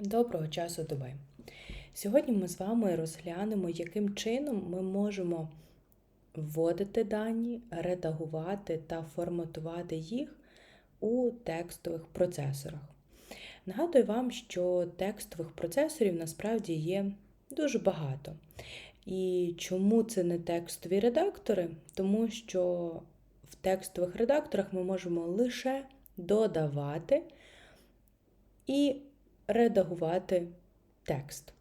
Доброго часу доби. Сьогодні ми з вами розглянемо, яким чином ми можемо вводити дані, редагувати та форматувати їх у текстових процесорах. Нагадую вам, що текстових процесорів насправді є дуже багато. І чому це не текстові редактори? Тому що в текстових редакторах ми можемо лише додавати і редагувати текст.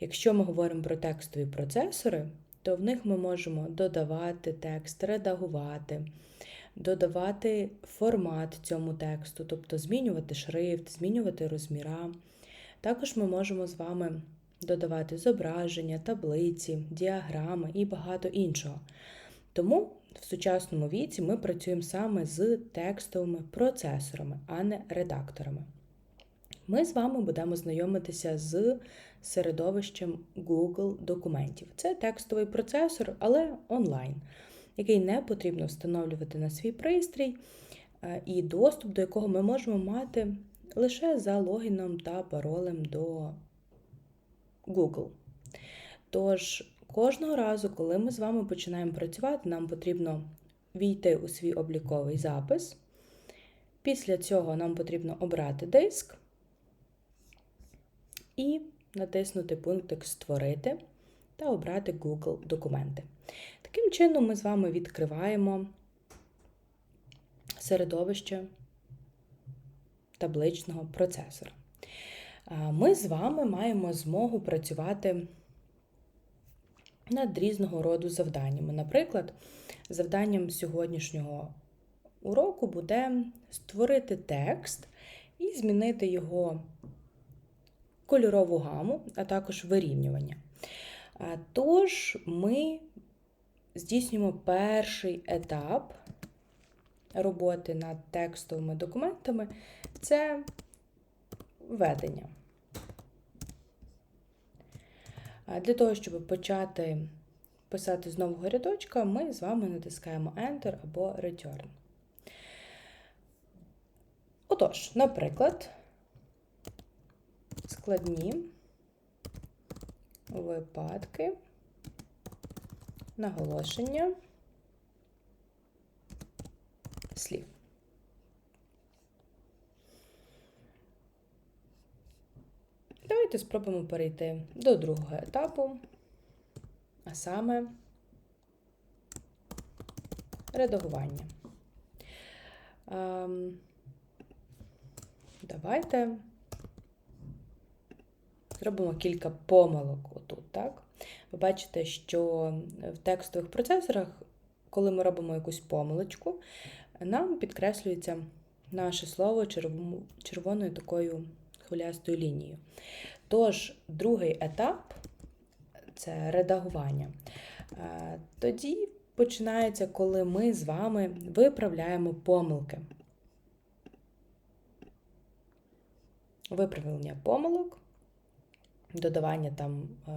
Якщо ми говоримо про текстові процесори, то в них ми можемо додавати текст, редагувати, додавати формат цьому тексту, тобто змінювати шрифт, змінювати розміра. Також ми можемо з вами додавати зображення, таблиці, діаграми і багато іншого. Тому в сучасному віці ми працюємо саме з текстовими процесорами, а не редакторами ми з вами будемо знайомитися з середовищем Google документів. Це текстовий процесор, але онлайн, який не потрібно встановлювати на свій пристрій, е, і доступ до якого ми можемо мати лише за логіном та паролем до Google. Тож, кожного разу, коли ми з вами починаємо працювати, нам потрібно війти у свій обліковий запис. Після цього нам потрібно обрати диск і натиснути пунктик Створити та обрати Google документи. Таким чином, ми з вами відкриваємо середовище табличного процесора. Ми з вами маємо змогу працювати над різного роду завданнями. Наприклад, завданням сьогоднішнього уроку буде створити текст і змінити його кольорову гаму, а також вирівнювання. Тож ми здійснюємо перший етап роботи над текстовими документами це введення. Для того, щоб почати писати з нового рядочка, ми з вами натискаємо Enter або Return. Отож, наприклад, складні випадки, наголошення слів. Давайте спробуємо перейти до другого етапу, а саме редагування. Ем, давайте зробимо кілька помилок отут. так? Ви бачите, що в текстових процесорах, коли ми робимо якусь помилочку, нам підкреслюється наше слово червоною такою хвилястою лінією. Тож, другий етап це редагування. Тоді починається, коли ми з вами виправляємо помилки. Виправлення помилок додавання там е,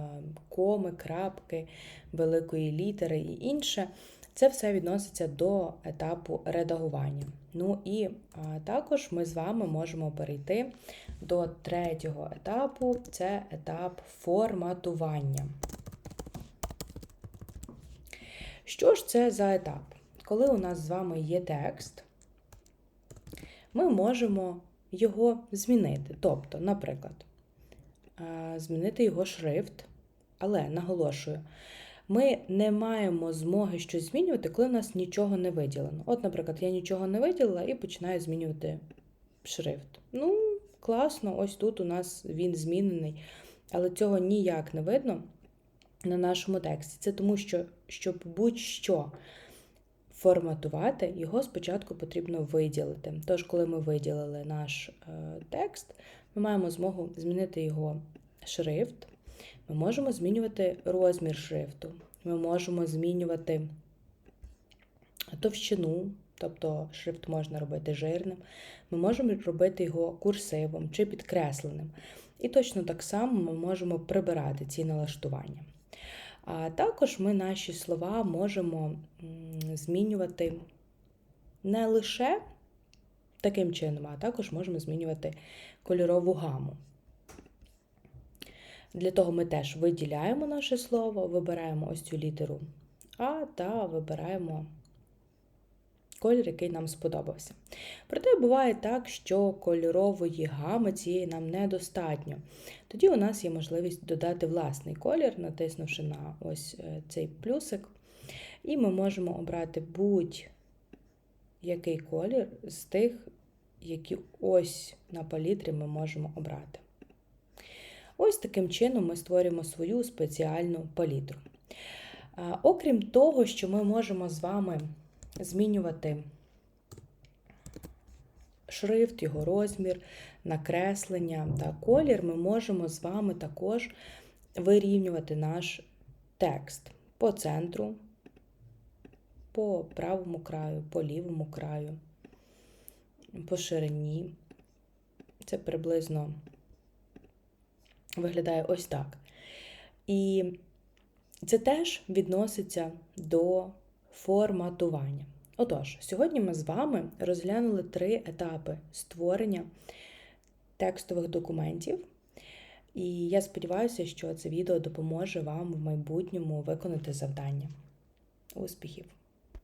коми, крапки, великої літери і інше. Це все відноситься до етапу редагування. Ну і також ми з вами можемо перейти до третього етапу це етап форматування. Що ж це за етап? Коли у нас з вами є текст, ми можемо його змінити. Тобто, наприклад, змінити його шрифт, але наголошую, ми не маємо змоги щось змінювати, коли в нас нічого не виділено. От, наприклад, я нічого не виділила і починаю змінювати шрифт. Ну, класно, ось тут у нас він змінений, але цього ніяк не видно на нашому тексті. Це тому, що, щоб будь-що форматувати, його спочатку потрібно виділити. Тож, коли ми виділили наш е, текст, ми маємо змогу змінити його шрифт. Ми можемо змінювати розмір шрифту. Ми можемо змінювати товщину, тобто шрифт можна робити жирним. Ми можемо робити його курсивом чи підкресленим. І точно так само ми можемо прибирати ці налаштування. А також ми наші слова можемо змінювати не лише таким чином, а також можемо змінювати кольорову гаму. Для того ми теж виділяємо наше слово, вибираємо ось цю літеру А та вибираємо колір, який нам сподобався. Проте буває так, що кольорової гами цієї нам недостатньо. Тоді у нас є можливість додати власний колір, натиснувши на ось е, цей плюсик, і ми можемо обрати будь-який колір з тих, які ось на палітрі ми можемо обрати. Ось таким чином ми створюємо свою спеціальну палітру. Окрім того, що ми можемо з вами змінювати шрифт, його розмір, накреслення та колір, ми можемо з вами також вирівнювати наш текст по центру, по правому краю, по лівому краю, по ширині. Це приблизно виглядає ось так. І це теж відноситься до форматування. Отож, сьогодні ми з вами розглянули три етапи створення текстових документів. І я сподіваюся, що це відео допоможе вам в майбутньому виконати завдання. Успіхів!